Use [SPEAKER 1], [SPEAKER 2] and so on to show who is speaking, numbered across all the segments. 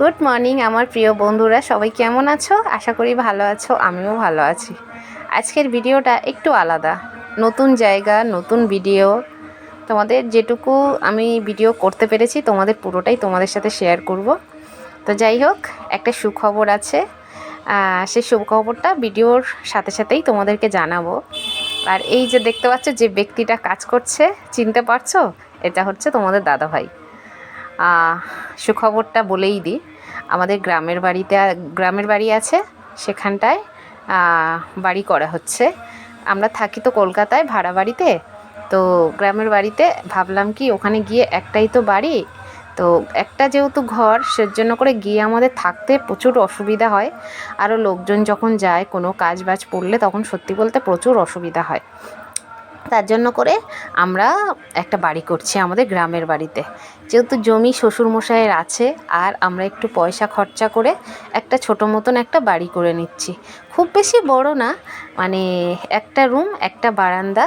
[SPEAKER 1] Good morning আমার প্রিয় বন্ধুরা, সবাই কেমন আছো? আশা করি ভালো আছো, আমিও ভালো আছি। আজকের ভিডিওটা একটু আলাদা, নতুন জায়গা, নতুন ভিডিও। তোমাদের যেটুকু আমি ভিডিও করতে পেরেছি, তোমাদের পুরোটাই তোমাদের সাথে শেয়ার করব। তো যাই হোক, একটা সুখবর আছে। সেই সুখবরটা ভিডিওর সাথে সাথেই তোমাদেরকে জানাব। আর এই যে দেখতে পাচ্ছ যে ব্যক্তিটা কাজ করছে, চিনতে পারছ? এটা হচ্ছে তোমাদের দাদাভাই। সুখবরটা বলেই দিই। আমাদের গ্রামের বাড়িতে, গ্রামের বাড়ি আছে, সেখানটায় বাড়ি করা হচ্ছে। আমরা থাকি তো কলকাতায়, ভাড়া বাড়িতে। তো গ্রামের বাড়িতে ভাবলাম কি, ওখানে গিয়ে একটাই তো বাড়ি। তো একটা যেহেতু ঘর, সেজন্য করে গিয়ে আমাদের থাকতে প্রচুর অসুবিধা হয়। আরও লোকজন যখন যায়, কোনো কাজ বাজ পড়লে তখন সত্যি বলতে প্রচুর অসুবিধা হয়। তার জন্য করে আমরা একটা বাড়ি করছি আমাদের গ্রামের বাড়িতে। যেহেতু জমি শ্বশুরমশাইয়ের আছে, আর আমরা একটু পয়সা খরচা করে একটা ছোটো মতন একটা বাড়ি করে নিচ্ছি। খুব বেশি বড় না মানে একটা রুম, একটা বারান্দা,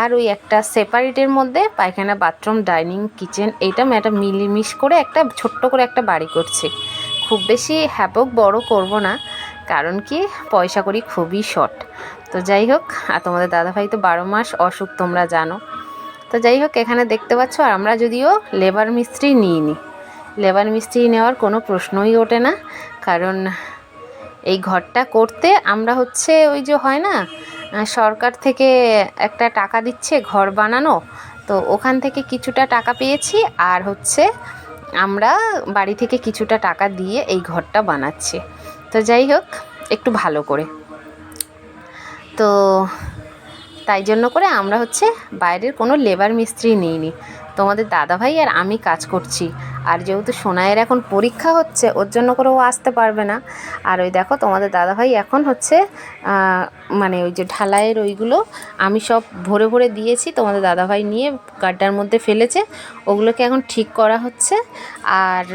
[SPEAKER 1] আর ওই একটা সেপারেটের মধ্যে পায়খানা, বাথরুম, ডাইনিং, কিচেন, এইটা একটা মিলিমিশ করে একটা ছোট্ট করে একটা বাড়ি করছি। খুব বেশি হ্যাপক বড় করব না, কারণ কি পয়সা করি খুবই শর্ট। তো যাই হোক, আর তোমাদের দাদাভাই তো বারো মাস অসুখ, তোমরা জানো। তো যাই হোক, এখানে দেখতে পাচ্ছ, আর আমরা যদিও লেবার মিস্ত্রি নিই নিইনি। লেবার মিস্ত্রি নেওয়ার কোনো প্রশ্নই ওঠে না, কারণ এই ঘরটা করতে আমরা হচ্ছে ওই যে হয় না সরকার থেকে একটা টাকা দিচ্ছে ঘর বানানো, তো ওখান থেকে কিছুটা টাকা পেয়েছি, আর হচ্ছে আমরা বাড়ি থেকে কিছুটা টাকা দিয়ে এই ঘরটা বানাচ্ছি। তো যাই হোক, একটু ভালো করে। তো তাই জন্য করে আমরা হচ্ছে বাইরের কোনো লেবার মিস্ত্রি নিইনি। তোমাদের দাদাভাই আর আমি কাজ করছি। আর যেহেতু সোনাইয়ের এখন পরীক্ষা হচ্ছে, ওর জন্য করে ও আসতে পারবে না। আর ওই দেখো তোমাদের দাদাভাই এখন হচ্ছে মানে ওই যে ঢালাইয়ের ওইগুলো আমি সব ভরে ভরে দিয়েছি, তোমাদের দাদাভাই নিয়ে গাড্ডার মধ্যে ফেলেছে, ওগুলোকে এখন ঠিক করা হচ্ছে, আর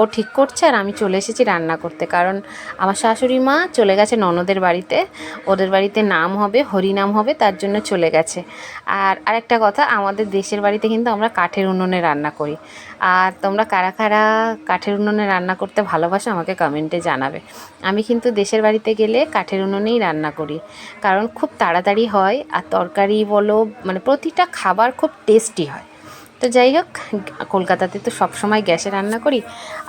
[SPEAKER 1] ও ঠিক করছে, আর আমি চলে এসেছি রান্না করতে, কারণ আমার শাশুড়ি মা চলে গেছে ননদের বাড়িতে, ওদের বাড়িতে নাম হবে, হরিনাম হবে, তার জন্য চলে গেছে। আর আরেকটা কথা, আমাদের দেশের বাড়িতে কিন্তু আমরা কাঠের উনুনে রান্না করি, আর তোমরা কারা কারা কাঠের উনুনে রান্না করতে ভালোবাসো আমাকে কমেন্টে জানাবে। আমি কিন্তু দেশের বাড়িতে গেলে কাঠের উনুনেই রান্না করি। কারণ খুব তাড়াতাড়ি হয় আর তরকারি বলো মানে প্রতিটা খাবার খুব টেস্টি হয়। তো যাই হোক, কলকাতাতে তো সবসময় গ্যাসে রান্না করি,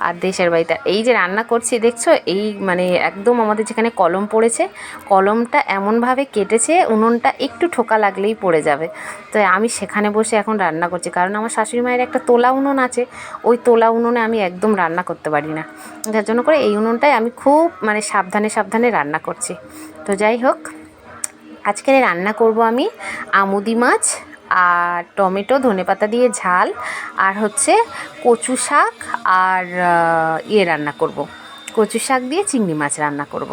[SPEAKER 1] আর দেশের বাড়িতে। এই যে রান্না করছি, দেখছ? এই মানে একদম আমাদের যেখানে কলম পড়েছে, কলমটা এমনভাবে কেটেছে, উনুনটা একটু ঠোকা লাগলেই পড়ে যাবে। তো আমি সেখানে বসে এখন রান্না করছি, কারণ আমার শাশুড়ি মায়ের একটা তোলা উনুন আছে, ওই তোলা উনুনে আমি একদম রান্না করতে পারি না। যার জন্য করে এই উনুনটাই আমি খুব মানে সাবধানে সাবধানে রান্না করছি। তো যাই হোক, আজকে রান্না করব আমি আমুদি মাছ আর টমেটো, ধনেপাতা দিয়ে ঝাল, আর হচ্ছে কচু শাক আর ইয়ে রান্না করব। কচু শাক দিয়ে চিংড়ি মাছ রান্না করব।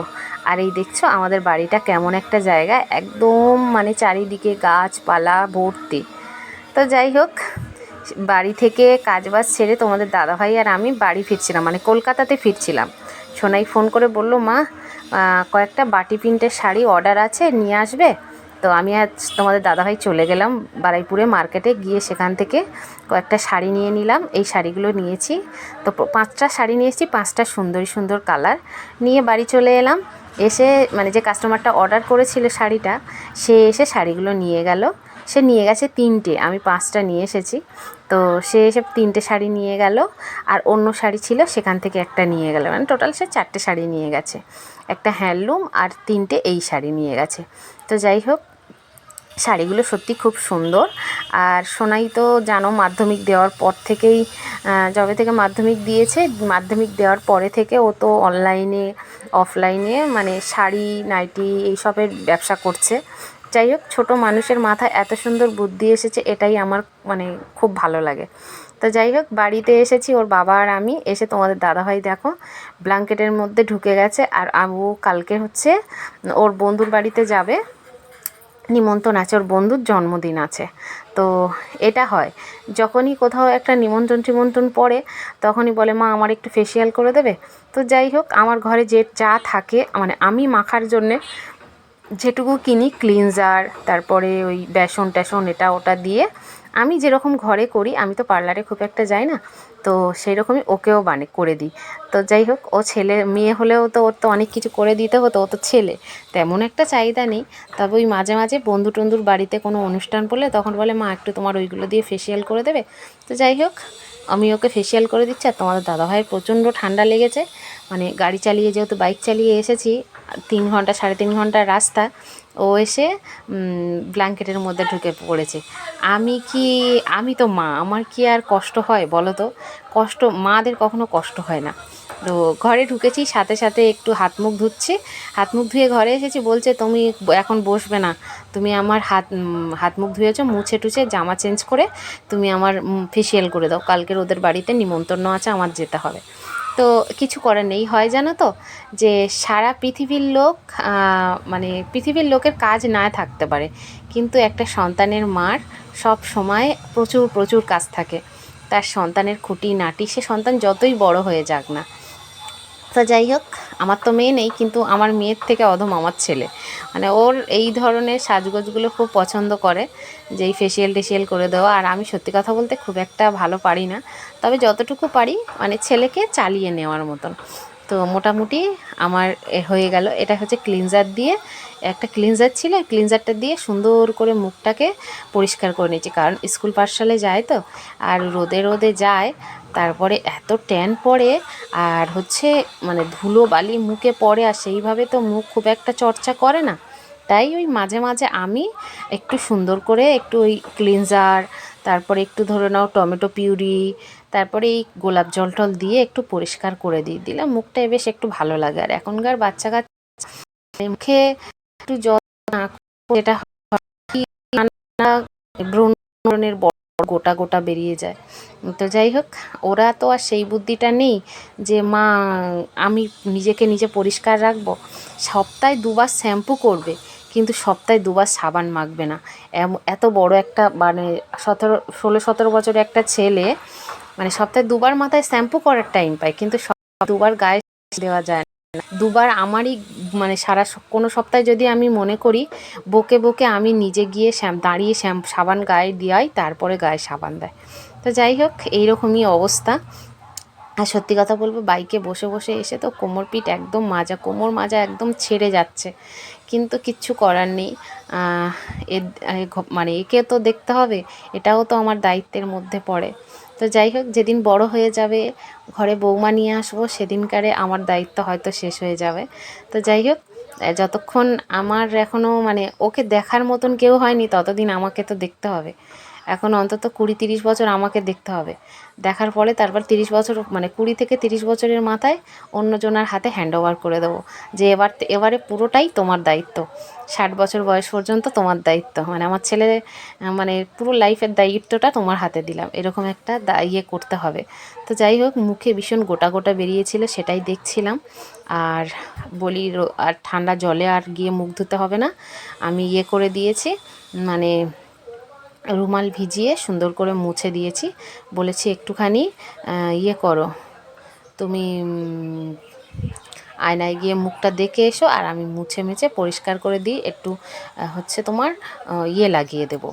[SPEAKER 1] আর এই দেখছ আমাদের বাড়িটা কেমন একটা জায়গা, একদম মানে চারিদিকে গাছপালা ভর্তি তো যাই হোক, বাড়ি থেকে কাজবাজ ছেড়ে তোমাদের দাদাভাই আর আমি বাড়ি ফিরছিলাম মানে কলকাতাতে ফিরছিলাম সোনাই ফোন করে বলল, মা কয়েকটা বাটি প্রিন্টের শাড়ি অর্ডার আছে, নিয়ে আসবে তো আমি আজ তোমাদের দাদাভাই চলে গেলাম বারাইপুরে মার্কেটে, গিয়ে সেখান থেকে কয়েকটা শাড়ি নিয়ে নিলাম। এই শাড়িগুলো নিয়েছি। তো পাঁচটা শাড়ি নিয়েছি পাঁচটা সুন্দরী সুন্দর কালার। নিয়ে বাড়ি চলে এলাম। এসে মানে যে কাস্টমারটা অর্ডার করেছিল শাড়িটা, সে এসে শাড়িগুলো নিয়ে গেল। সে নিয়ে গেছে তিনটে, আমি পাঁচটা নিয়ে এসেছি। তো সে এসে তিনটে শাড়ি নিয়ে গেল, আর অন্য শাড়ি ছিল, সেখান থেকে একটা নিয়ে গেল। মানে টোটাল সে চারটে শাড়ি নিয়ে গেছে। একটা হ্যান্ডলুম আর তিনটে এই শাড়ি নিয়ে গেছে। তো যাই হোক শাড়িগুলো সত্যি খুব সুন্দর। আর সোনাই তো জানো মাধ্যমিক দেওয়ার পর থেকেই যবে থেকে মাধ্যমিক দিয়েছে, মাধ্যমিক দেওয়ার পরে থেকে ও তো অনলাইনে অফলাইনে মানে শাড়ি, নাইটি এইসবের ব্যবসা করছে। যাই হোক, ছোটো মানুষের মাথায় এত সুন্দর বুদ্ধি এসেছে, এটাই আমার মানে খুব ভালো লাগে। তো যাই হোক, বাড়িতে এসেছি ওর বাবা আর আমি, এসে তোমাদের দাদাভাই দেখো, ব্ল্যাঙ্কেটের মধ্যে ঢুকে গেছে। আর আবু কালকে হচ্ছে ওর বন্ধুর বাড়িতে যাবে। নিমন্ত্রণ আছে, ওর বন্ধুর জন্মদিন আছে। তো এটা হয়, যখনই কোথাও একটা নিমন্ত্রণ টিমন্ত্রণ পড়ে, তখনই বলে, মা, আমার একটু ফেসিয়াল করে দেবে? তো যাই হোক, আমার ঘরে যে চা থাকে মানে আমি মাখার জন্যে যেটুকু কিনি ক্লিনজার তারপরে ওই বেসন টেসন এটা ওটা দিয়ে, আমি যেরকম ঘরে করি, আমি তো পার্লারে খুব একটা যাই না তো সেই রকমই ওকেও বানে, করে দিই। তো যাই হোক, ও ছেলে, মেয়ে হলেও তো ওর তো অনেক কিছু করে দিতে হতো, ও তো ছেলে। তেমন একটা চাহিদা নেই। তবে ওই মাঝে মাঝে বন্ধু টন্ধুর বাড়িতে কোনো অনুষ্ঠান পড়লে তখন বলে, মা, একটু তোমার ওইগুলো দিয়ে ফেসিয়াল করে দেবে? তো যাই হোক, আমি ওকে ফেসিয়াল করে দিচ্ছি। আর তোমাদের দাদাভাইয়ের প্রচণ্ড ঠান্ডা লেগেছে। মানে গাড়ি চালিয়ে, যেহেতু বাইক চালিয়ে এসেছি, তিন ঘণ্টা, সাড়ে তিন ঘণ্টার রাস্তা, ও এসে ব্ল্যাঙ্কেটের মধ্যে ঢুকে পড়েছে। আমি কি, আমি তো মা, আমার কি আর কষ্ট হয় বলো তো কষ্ট, মাদের কখনো কষ্ট হয় না। তো ঘরে ঢুকেছি, সাথে সাথে একটু হাত মুখ ধুচ্ছি। হাত মুখ ধুয়ে ঘরে এসেছি, বলছে তুমি এখন বসবে না। তুমি আমার হাত হাত মুখ ধুয়েছো, মুছে টুছে জামা চেঞ্জ করে তুমি আমার ফেসিয়াল করে দাও। কালকের ওদের বাড়িতে নিমন্ত্রণ আছে, আমার যেতে হবে। তো কিছু করার নেই। হয় জানো তো? যে সারা পৃথিবীর লোক মানে পৃথিবীর লোকের কাজ না থাকতে পারে। কিন্তু একটা সন্তানের মার সব সময় প্রচুর প্রচুর কাজ থাকে। তার সন্তানের খুঁটি নাটি সে সন্তান যতই বড় হয়ে যাক না তো যাই হোক, আমার তো মেয়ে নেই, কিন্তু আমার মেয়ের থেকে অধম আমার ছেলে। মানে ওর এই ধরনের সাজগোজগুলো খুব পছন্দ করে, যে এই ফেসিয়াল টেসিয়াল করে দেওয়া। আর আমি সত্যি কথা বলতে খুব একটা ভালো পারি না। তবে যতটুকু পারি মানে ছেলেকে চালিয়ে নেওয়ার মতন। তো মোটামুটি আমার হয়ে গেল। এটা হচ্ছে ক্লিনজার দিয়ে, একটা ক্লিনজার ছিল ক্লিনজারটা দিয়ে সুন্দর করে মুখটাকে পরিষ্কার করে নিয়েছি। কারণ স্কুল পাঠশালে যায় তো, আর রোদে রোদে যায় তারপরে এত ট্যান পড়ে আর হচ্ছে মানে ধুলো বালি মুখে পড়ে আর সেইভাবে তো মুখ খুব একটা চর্চা করে না। তাই ওই মাঝে মাঝে আমি একটু সুন্দর করে একটু ওই ক্লিনজার তারপরে একটু ধরে নাও টমেটো পিউরি, তারপরে এই গোলাপ জল টল দিয়ে একটু পরিষ্কার করে দিই দিলে মুখটা বেশ একটু ভালো লাগে। আর এখনকার বাচ্চা কাচ্চা মুখে একটু জল না যেটা ব্রণের বড় গোটা গোটা বেরিয়ে যায়। তো যাই হোক ওরা তো আর সেই বুদ্ধিটা নেই যে, মা, আমি নিজেকে নিজে পরিষ্কার রাখব। সপ্তাহে দুবার শ্যাম্পু করবে, কিন্তু সপ্তাহে দুবার সাবান মাখবে না। এত বড় একটা মানে সতেরো, ষোলো, সতেরো বছরের একটা ছেলে মানে সপ্তাহে দুবার মাথায় শ্যাম্পু করার টাইম পায়, কিন্তু দুবার গায়ে দেওয়া যায় দুবার আমারই মানে সারা কোনো সপ্তাহে যদি আমি মনে করি, বকে বকে আমি নিজে গিয়ে শ্যাম, দাঁড়িয়ে শ্যাম, সাবান গায়ে দিয়াই তারপরে গায়ে সাবান দেয়। তো যাই হোক, এইরকমই অবস্থা। আর সত্যি কথা বলব, বাইকে বসে বসে এসে তো কোমর পিঠ একদম মাজা, কোমর মাজা একদম ছেড়ে যাচ্ছে। কিন্তু কিচ্ছু করার নেই। এ মানে একে তো দেখতে হবে, এটাও তো আমার দায়িত্বের মধ্যে পড়ে। তো যাই হোক, যেদিন বড় হয়ে যাবে, ঘরে বৌমা নিয়ে আসব, সেদিনকারে আমার দায়িত্ব হয়তো শেষ হয়ে যাবে। তো যাই হোক যতক্ষণ আমার এখনও মানে ওকে দেখার মতন কেউ হয়নি, ততদিন আমাকে তো দেখতে হবে। এখন অন্তত কুড়ি তিরিশ বছর আমাকে দেখতে হবে। দেখার পরে তারপর তিরিশ বছর মানে কুড়ি থেকে তিরিশ বছরের মাথায় অন্যজনের হাতে হ্যান্ড ওভার করে দেবো। যে এবার, এবারে পুরোটাই তোমার দায়িত্ব। ষাট বছর বয়স পর্যন্ত তোমার দায়িত্ব। মানে আমার ছেলে মানে পুরো লাইফের দায়িত্বটা তোমার হাতে দিলাম। এরকম একটা ইয়ে করতে হবে। তো যাই হোক, মুখে ভীষণ গোটা গোটা বেরিয়েছিল, সেটাই দেখছিলাম। আর বলি, আর ঠান্ডা জলে আর গিয়ে মুখ ধুতে হবে না। আমি ইয়ে করে দিয়েছি মানে রুমাল ভিজিয়ে সুন্দর করে মুছে দিয়েছি। বলেছি, একটুখানি ইয়ে করো। তুমি আয়নায় গিয়ে মুখটা দেখে এসো আর আমি মুছে মেছে পরিষ্কার করে দিই। একটু হচ্ছে তোমার ইয়ে লাগিয়ে দেব।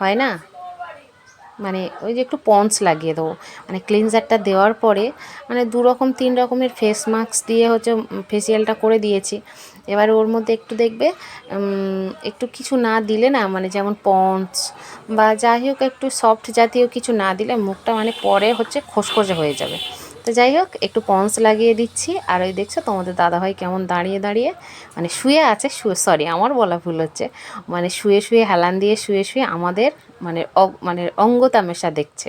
[SPEAKER 1] হয় না? মানে ওই যে একটু পন্স লাগিয়ে দেবো। মানে ক্লিনজারটা দেওয়ার পরে মানে দু রকম, তিন রকমের ফেস মাস্ক দিয়ে হচ্ছে ফেসিয়ালটা করে দিয়েছি। এবার ওর মধ্যে একটু দেখবে একটু কিছু না দিলে না মানে যেমন পন্স বা যাই হোক, একটু সফট জাতীয় কিছু না দিলে মুখটা মানে পরে হচ্ছে খসখসে হয়ে যাবে। তো যাই হোক, একটু পন্স লাগিয়ে দিচ্ছি। আর ওই দেখছ তোমাদের দাদাভাই কেমন দাঁড়িয়ে দাঁড়িয়ে মানে শুয়ে আছে, শুয়ে সরি আমার বলা ভুল হচ্ছে। মানে শুয়ে শুয়ে হেলান দিয়ে শুয়ে শুয়ে আমাদের মানে মানে অঙ্গতামেশা দেখছে।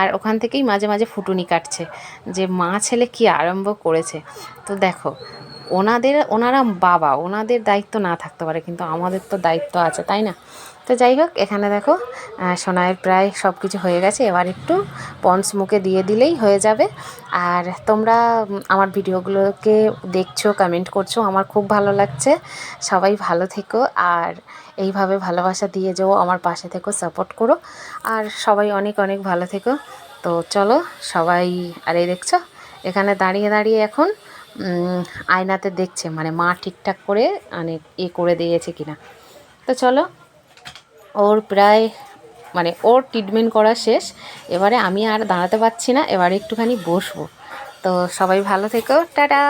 [SPEAKER 1] আর ওখান থেকেই মাঝে মাঝে ফুটুনি কাটছে যে মা ছেলে কি আরম্ভ করেছে। তো দেখো, ওনাদের ওনারা বাবা, ওনাদের দায়িত্ব না থাকতে পারে, কিন্তু আমাদের তো দায়িত্ব আছে, তাই না? তো যাই হোক এখানে দেখো আহ, সোনাইয়ের প্রায় সব কিছু হয়ে গেছে। এবার একটু পন্স মুখে দিয়ে দিলেই হয়ে যাবে। আর তোমরা আমার ভিডিওগুলোকে দেখছ কমেন্ট করছ আমার খুব ভালো লাগছে। সবাই ভালো থেকো আর এইভাবে ভালোবাসা দিয়ে যাও আমার পাশে থেকো সাপোর্ট করো। আর সবাই অনেক অনেক ভালো থেকো। তো চলো সবাই আর এই দেখছ এখানে দাঁড়িয়ে দাঁড়িয়ে এখন আয়নাতে দেখছে মানে মা ঠিকঠাক করে মানে এ করে দিয়েছে কিনা। তো চলো ওর প্রায় মানে ওর ট্রিটমেন্ট করা শেষ। এবারে আমি আর দাঁড়াতে পারছি না, এবারে একটুখানি বসবো। তো সবাই ভালো থেকো, টাটা।